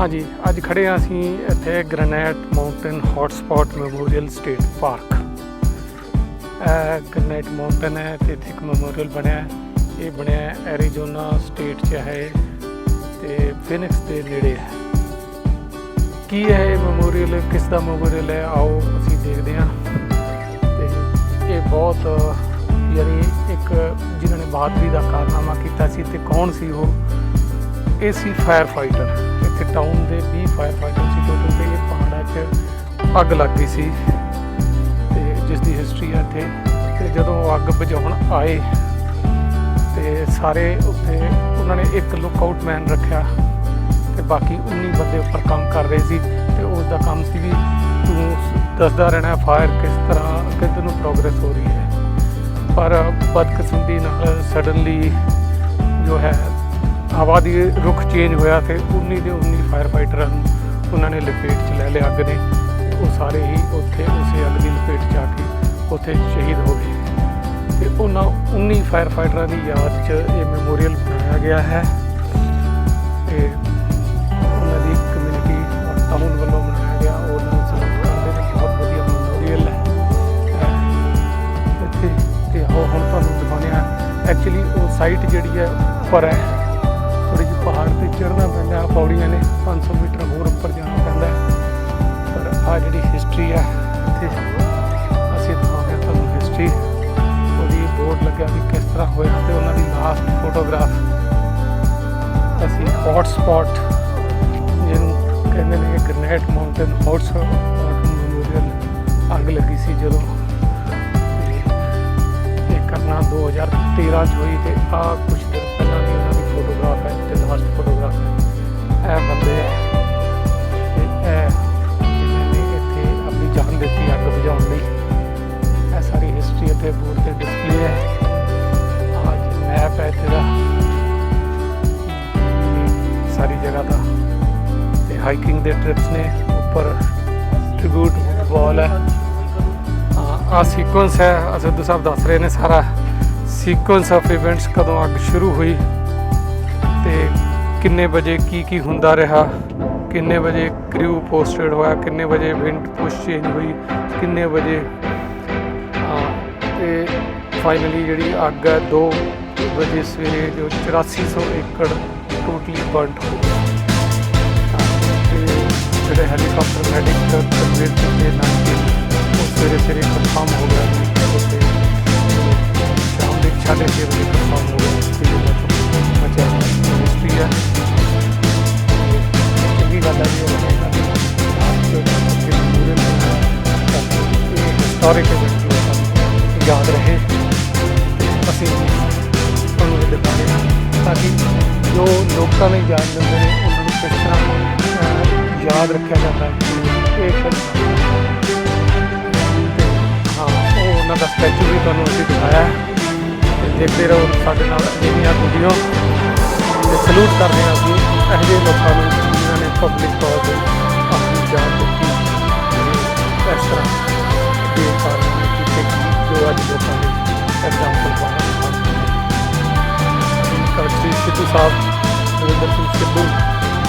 ਹਾਂਜੀ, ਅੱਜ ਖੜੇ ਹਾਂ ਅਸੀਂ ਇੱਥੇ granite mountain hotspot memorial state park. ਇਹ ਗ੍ਰੈਨਾਈਟ ਮਾਊਂਟਨ ਹੈ ਤੇ ਇੱਥੇ ਇੱਕ ਮੈਮੋਰੀਅਲ ਬਣਿਆ ਇਹ ਬਣਿਆ ਐਰੀਜ਼ੋਨਾ ਸਟੇਟ 'ਚ ਹੈ ਇਹ ਤੇ ਫਿਨਿਕਸ ਦੇ ਨੇੜੇ ਹੈ। ਕੀ ਹੈ ਇਹ ਮੈਮੋਰੀਅਲ, ਕਿਸ ਦਾ ਮੈਮੋਰੀਅਲ ਹੈ? ਆਓ ਅਸੀਂ ਦੇਖਦੇ ਹਾਂ। ਤੇ ਇਹ ਬਹੁਤ, ਯਾਨੀ ਇੱਕ ਜਿਨ੍ਹਾਂ ਨੇ ਬਹਾਦਰੀ ਦਾ ਕਾਰਨਾਮਾ ਕੀਤਾ ਸੀ ਤੇ ਕੌਣ ਸੀ ਉਹ? ਇਹ ਸੀ ਫਾਇਰ ਫਾਈਟਰ ਇੱਥੇ ਟਾਊਨ ਦੇ 20 ਫਾਇਰ ਫਾਈਟਰ ਸੀ ਟੋਟਲ ਤੇ ਇਹ ਪਹਾੜਾਂ 'ਚ ਅੱਗ ਲੱਗ ਗਈ ਸੀ। ਤੇ ਜਿਸ ਦੀ ਹਿਸਟਰੀ ਹੈ ਇੱਥੇ। ਤੇ ਜਦੋਂ ਅੱਗ ਬੁਝਾਉਣ ਆਏ, ਤੇ ਸਾਰੇ ਉੱਥੇ ਉਹਨਾਂ ਨੇ ਇੱਕ ਲੁੱਕਆਊਟ ਮੈਨ ਰੱਖਿਆ। ਤੇ ਬਾਕੀ 19 ਬੰਦੇ ਉੱਪਰ ਕੰਮ ਕਰ ਰਹੇ ਸੀ। ਤੇ ਉਸ ਦਾ ਕੰਮ ਸੀ ਵੀ ਤੂੰ ਦੱਸਦਾ ਰਹਿਣਾ ਫਾਇਰ ਕਿਸ ਤਰ੍ਹਾਂ ਕਿੱਧਰ ਨੂੰ ਪ੍ਰੋਗਰੈਸ ਹੋ ਰਹੀ ਹੈ। ਪਰ ਬਦਕਿਸਮਤੀ ਨਾਲ ਸਡਨਲੀ ਜੋ ਹੈ ਹਵਾ ਦੀ ਰੁਖ ਚੇਂਜ ਹੋਇਆ ਤੇ 19 ਦੇ 19 ਫਾਇਰ ਫਾਈਟਰਾਂ ਨੂੰ ਉਹਨਾਂ ਨੇ ਲਪੇਟ 'ਚ ਲੈ ਲਿਆ ਅੱਗ ਨੇ ਉਹ ਸਾਰੇ ਹੀ ਉੱਥੇ ਉਸੇ ਅੱਗ ਦੀ ਲਪੇਟ 'ਚ ਆ ਕੇ ਉੱਥੇ ਸ਼ਹੀਦ ਹੋ ਗਏ। ਤੇ ਉਹਨਾਂ 19 ਫਾਇਰ ਫਾਈਟਰਾਂ ਦੀ ਯਾਦ 'ਚ ਇਹ ਮੈਮੋਰੀਅਲ ਬਣਾਇਆ ਗਿਆ ਹੈ। ਤੇ ਉਹਨਾਂ ਦੀ ਕਮਿਊਨਿਟੀ ਟਾਊਨ ਵੱਲੋਂ ਬਣਾਇਆ ਗਿਆ। ਉਹਨਾਂ ਨੂੰ ਸਲੂਟ ਨੇ ਬਹੁਤ ਵਧੀਆ ਮੈਮੋਰੀਅਲ ਹੈ। ਅਹ ਇੱਥੇ ਤੇ ਉਹ ਹੁਣ ਤੁਹਾਨੂੰ ਦਿਖਾਉਂਦੇ ਆ ਐਕਚੁਅਲੀ ਉਹ ਸਾਈਟ ਜਿਹੜੀ ਹੈ ਉੱਪਰ ਹੈ। ਚੜ੍ਹਨਾ ਪੈਂਦਾ ਆ ਪੌੜੀਆਂ ਨੇ 500 ਮੀਟਰ ਹੋਰ ਉੱਪਰ ਜਾਣਾ ਪੈਂਦਾ ਪਰ ਆ ਜਿਹੜੀ ਹਿਸਟਰੀ ਹੈ ਇੱਥੇ ਅਸੀਂ ਦਿਖਾਉਂਦੇ ਹਾਂ ਤੁਹਾਨੂੰ ਹਿਸਟਰੀ ਉਹਦੀ ਬੋਰਡ ਲੱਗਿਆ ਵੀ ਕਿਸ ਤਰ੍ਹਾਂ ਹੋਇਆ ਤੇ ਉਹਨਾਂ ਦੀ ਲਾਸਟ ਫੋਟੋਗ੍ਰਾਫ ਅਸੀਂ ਹੌਟ ਸਪੌਟ ਜਿਹਨੂੰ ਕਹਿੰਦੇ ਨੇ granite mountain hot spot memorial ਅੱਗ ਲੱਗੀ ਸੀ ਜਦੋਂ ਇਹ ਕਰਨਾ 2013 ਚ ਹੋਈ ਤੇ ਆ ਕੁਝ ਦਿਨ ਪਹਿਲਾਂ ਦੀ ਉਹਨਾਂ ਦੀ ਫੋਟੋਗ੍ਰਾਫ ਹੈ ਤੇ ਲਾਸਟ ਫੋਟੋਗ੍ਰਾਫ ਹੈ ਇਹ ਬੰਦੇ ਤੇ ਇਹ ਜਿਨ੍ਹਾਂ ਨੇ ਇੱਥੇ ਆਪਣੀ ਜਾਨ ਦਿੱਤੀ ਅੱਗ ਬੁਝਾਉਣ ਲਈ। ਇਹ ਸਾਰੀ ਹਿਸਟਰੀ ਇੱਥੇ ਬੋਰਡ ਤੇ ਡਿਸਪਲੇ ਹੈ ਅੱਜ ਮੈਪ ਹੈ ਇੱਥੇ ਦਾ। ਸਾਰੀ ਜਗ੍ਹਾ ਦਾ। ਤੇ ਹਾਈਕਿੰਗ ਦੇ ਟ੍ਰਿਪਸ ਨੇ। ਉੱਪਰ ਟ੍ਰਿਬਿਊਟ ਵਾਲ ਹੈ ਆ ਸੀਕੁਐਂਸ ਹੈ। ਅਸਦ ਸਾਹਿਬ ਦੱਸ ਰਹੇ ਨੇ ਸਾਰਾ। ਸੀਕੁਐਂਸ ਆਫ ਇਵੈਂਟਸ ਕਦੋਂ ਅੱਗ ਸ਼ੁਰੂ ਹੋਈ। ਤੇ ਕਿੰਨੇ ਵਜੇ ਕੀ ਕੀ ਹੁੰਦਾ ਰਿਹਾ, ਕਿੰਨੇ ਵਜੇ ਕ੍ਰਿਊ ਪੋਸਟਡ ਹੋਇਆ, ਕਿੰਨੇ ਵਜੇ ਵਿੰਡ ਪੁਸ਼ ਚੇਂਜ ਹੋਈ, ਕਿੰਨੇ ਵਜੇ, ਹਾਂ, ਤੇ ਫਾਈਨਲੀ ਜਿਹੜੀ ਅੱਗ ਹੈ 2 ਵਜੇ ਸਵੇਰੇ ਜੋ 8400 ਏਕੜ ਟੋਟਲੀ ਬਰਨਟ ਹੋ ਗਿਆ ਤੇ ਜਿਹੜੇ ਹੈਲੀਕਾਪਟਰ ਮੈਡਿਕ ਸਾਰੇ ਹਿਸਟੋਰਿਕ ਨੂੰ ਸਾਨੂੰ ਯਾਦ ਰਹੇ। ਅਸੀਂ ਤੁਹਾਨੂੰ ਇਹ ਦਿਖਾਉਂਦੇ ਹਾਂ, ਤਾਂ ਕਿ ਜੋ ਲੋਕਾਂ ਨੇ ਜਾਣ ਦਿੰਦੇ ਨੇ, ਉਹਨਾਂ ਨੂੰ ਕਿਸ ਤਰ੍ਹਾਂ ਯਾਦ ਰੱਖਿਆ ਜਾਂਦਾ ਹੈ। ਇਹ ਹਾਂ, ਉਹ ਉਹਨਾਂ ਦਾ ਸਟੈਚੂ ਵੀ ਤੁਹਾਨੂੰ ਅਸੀਂ ਦਿਖਾਇਆ ਹੈ। ਤੇ ਦੇਖਦੇ ਰਹੋ ਸਾਡੇ ਨਾਲ ਅਜਿਹੀਆਂ ਵੀਡੀਓ। ਤੇ ਸਲੂਟ ਕਰਦੇ ਹਾਂ ਅਸੀਂ ਇਹੋ ਜਿਹੇ ਲੋਕਾਂ ਨੂੰ, ਜਿਨ੍ਹਾਂ ਨੇ ਪਬਲਿਕ ਤੌਰ ਤੇ ਆਪਣੀ ਜਾਨ ਦਿੱਤੀ ਇਸ ਤਰ੍ਹਾਂ। ਅੱਜ ਲੋਕਾਂ ਨੇ। ਐਗਜ਼ਾਮਪਲ ਪਾਇਆ ਕਲਚਰੀ ਸਿੱਧੂ ਸਾਹਿਬ ਨਰਿੰਦਰ ਸਿੰਘ ਸਿੱਧੂ,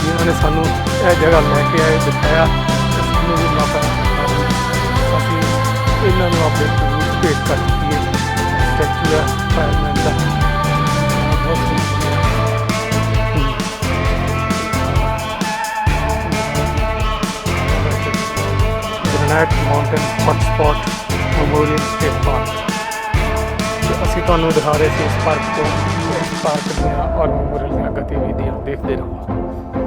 ਜਿਨ੍ਹਾਂ ਨੇ ਸਾਨੂੰ ਇਹ ਜਗ੍ਹਾ ਲੈ ਕੇ ਆਏ, ਦਿਖਾਇਆ। ਤੇ ਸਾਨੂੰ ਵੀ ਮੌਕਾ ਅਸੀਂ ਇਹਨਾਂ ਨੂੰ ਆਪਣੇ ਟੂਰ ਭੇਟ ਕਰ ਦਿੱਤੀ ਹੈ। ਸਟੈਚੂ ਹੈ ਫਾਇਰਮੈਨ ਦਾ। ਬਹੁਤ ਸੋਹਣਾ Granite Mountain hotspot State Park ਤੇ ਅਸੀਂ ਤੁਹਾਨੂੰ ਦਿਖਾ ਰਹੇ ਸੀ ਇਸ ਪਾਰਕ ਤੋਂ, ਇਸ ਪਾਰਕ ਦੀਆਂ ਔਰ ਮੈਮੋਰੀਅਲ ਗਤੀਵਿਧੀਆਂ ਦੇਖਦੇ ਰਹੋ